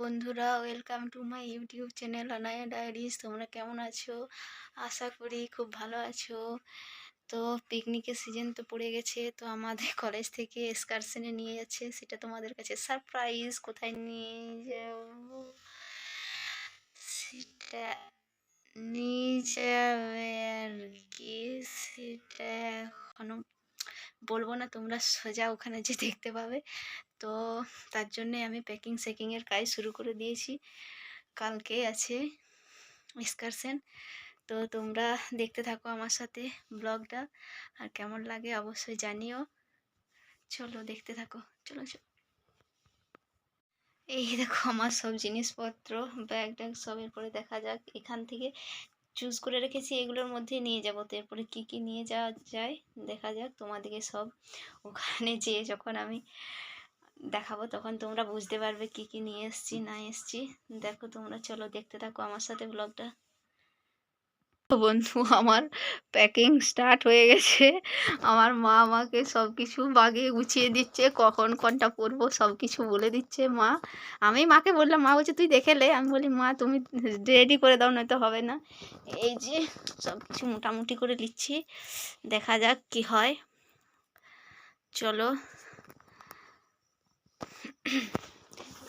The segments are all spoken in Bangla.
বন্ধুরা welcome to my YouTube channel Anaya diaries তোমরা কেমন আছো? আশা করি খুব ভালো আছো। তো পিকনিকের সিজন তো পড়ে গেছে, তো আমাদের কলেজ থেকে এক্সকারশনে নিয়ে যাচ্ছে। সেটা তোমাদের কাছে সারপ্রাইজ কোথায় নিয়ে যাব? সেটা নিয়ে যাবে আর কি। সেটা এখনও বলব না তোমরা সোজা ওখানে যে দেখতে পাবে। তো তার জন্যে আমি প্যাকিং সেকিংয়ের কাজ শুরু করে দিয়েছি। কালকে আছে এক্সকারশন তো তোমরা দেখতে থাকো আমার সাথে ব্লগটা আর কেমন লাগে অবশ্যই জানিও। চলো দেখতে থাকো। চলো চলো। এই দেখো আমার সব জিনিসপত্র ব্যাগ ট্যাগ সব এরপরে দেখা যাক। এখান থেকে চুজ করে রেখেছি এগুলোর মধ্যে নিয়ে যাব। তো এরপরে কী কী নিয়ে যাওয়া যায় দেখা যাক, তোমাদেরকে সব ওখানে যেয়ে যখন আমি দেখাবো তখন তোমরা বুঝতে পারবে কি কি নিয়ে এসছি, না এসছি। দেখো তোমরা, চলো দেখতে থাকো আমার সাথে ব্লগটা বন্ধু, আমার প্যাকিং স্টার্ট হয়ে গেছে। আমার মা আমাকে সব কিছু বাগে গুছিয়ে দিচ্ছে, কখন কোনটা পরবো সব কিছু বলে দিচ্ছে মা। আমি মাকে বললাম, মা বলছে, তুই দেখে লে। আমি বলি, মা, তুমি রেডি করে দাও, নয়তো হবে না। এই যে সব কিছু মোটামুটি করে নিচ্ছি, দেখা যাক কি হয়। চলো।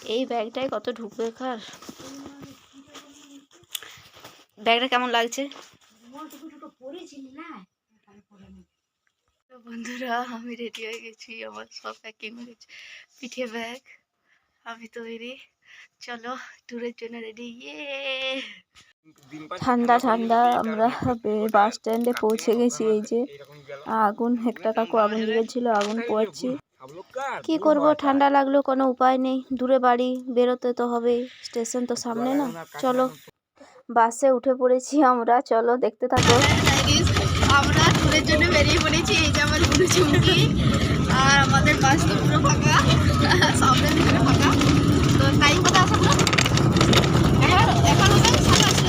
এই ব্যাগটায় কত ঢুকবে কার? ব্যাগটা কেমন লাগছে? তো বন্ধুরা আমি রেডি হয়ে গেছি আমার সব প্যাকিং হয়ে গেছে। পিঠে ব্যাগ আমি তৈরি। চলো ট্যুরের জন্য রেডি ইয়ে ঠান্ডা ঠান্ডা আমরা বাস স্ট্যান্ডে পৌঁছে গেছি এই যে আগুন একটা কাকু আগুন লেগেছিল আগুন পোয়াচ্ছি। কি করব ঠান্ডা লাগল কোনো উপায় নেই। দূরে বাড়ি বেরোতে তো হবে স্টেশন তো সামনে না। চলো। বাসে উঠে পড়েছি আমরা চলো দেখতে থাকো। আমরা ট্যুরের জন্য বেরিয়ে পড়েছি এই যে আমার গুরু চুমকি আর আমাদের বাস তো পুরো ফাঁকা সামনের দিকে ফাঁকা। তো টাইম কত আছে এখন এখন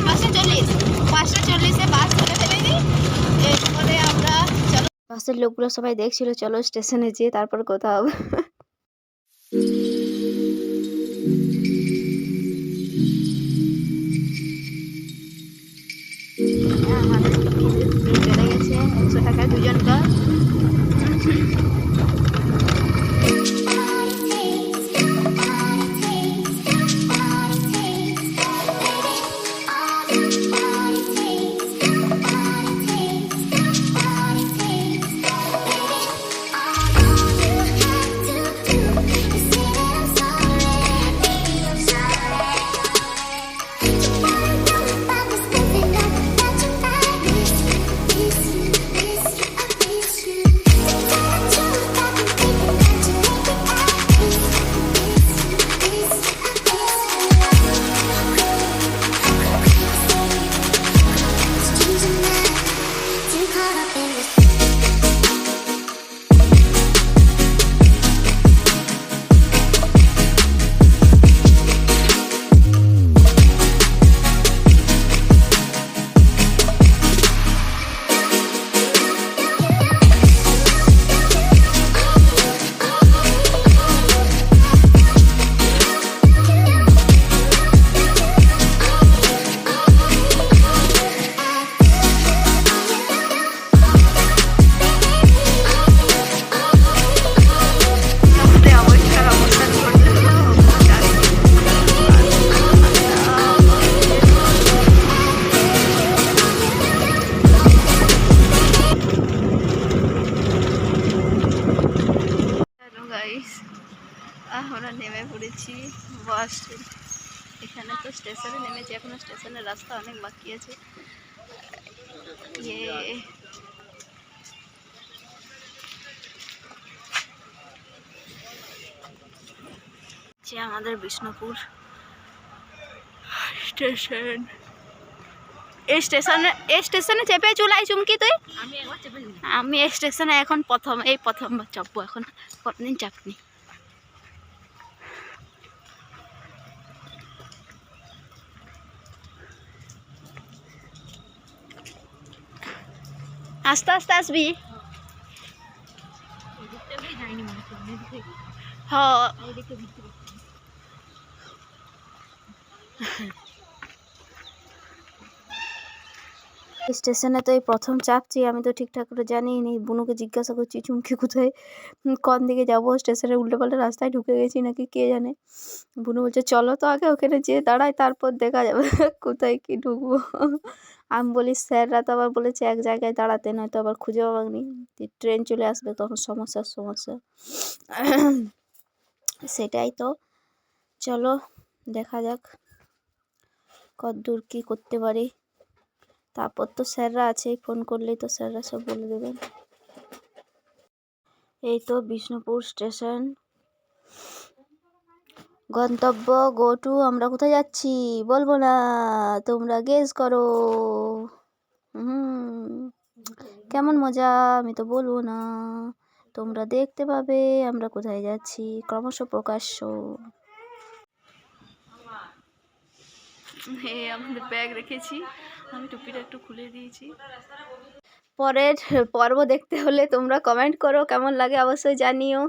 পাঁচটা চল্লিশ পাঁচটা চল্লিশে বাস ধরে ফেলেনি এরপরে আমরা চলো। বাসের লোকগুলো সবাই দেখছিল চলো স্টেশনে যেয়ে তারপর কথা হবে। পড়েছি বাস এখানে তো স্টেশনে নেমেছি এখনও স্টেশনের রাস্তা অনেক বাকি আছে। ইয়ে। যে আমাদের বিষ্ণুপুর স্টেশন। এই স্টেশনে এই স্টেশনে চেপে চুলাই চুমকি তুই। আমি এই স্টেশনে এখন প্রথম এই প্রথম চাপবো এখন কতদিন চাপনি। আস্তে আস্তে আসবি। হ। স্টেশনে তো এই প্রথম চাপছি, আমি তো ঠিকঠাক করে জানি নি। বুনুকে জিজ্ঞাসা করছি, চুমকি কোথায়? কোন দিকে যাব? স্টেশনে উল্টো পাল্টা রাস্তায় ঢুকে গেছি নাকি? কে জানে? বুনু বলছে, চলো তো আগে ওখানে যেয়ে দাঁড়াই, তারপর দেখা যাবে কোথায় কি ঢুকবো। আমি বলি, স্যাররা তো আবার বলেছে এক জায়গায় দাঁড়াতে, নয়তো আবার খুঁজে পাবানি ট্রেন চলে আসবে তখন সমস্যার সমস্যা। সেটাই তো। চলো, দেখা যাক কতদূর কী করতে পারি। তারপর তো স্যাররা আছেই ফোন করলেই তো স্যাররা সব বলে দেবেন। এই তো বিষ্ণুপুর স্টেশন গন্তব্য গো টু আমরা কোথায় যাচ্ছি? বলব না, তোমরা গেস করো। হুম, কেমন মজা, আমি তো বলব না। তোমরা দেখতে পাবে, আমরা কোথায় যাচ্ছি, ক্রমশ প্রকাশ্য। আমাদের ব্যাগ রেখেছি। আমি টুপিটা একটু খুলে দিয়েছি। পরের পর্ব দেখতে হলে তোমরা কমেন্ট করো, কেমন লাগে অবশ্যই জানিও।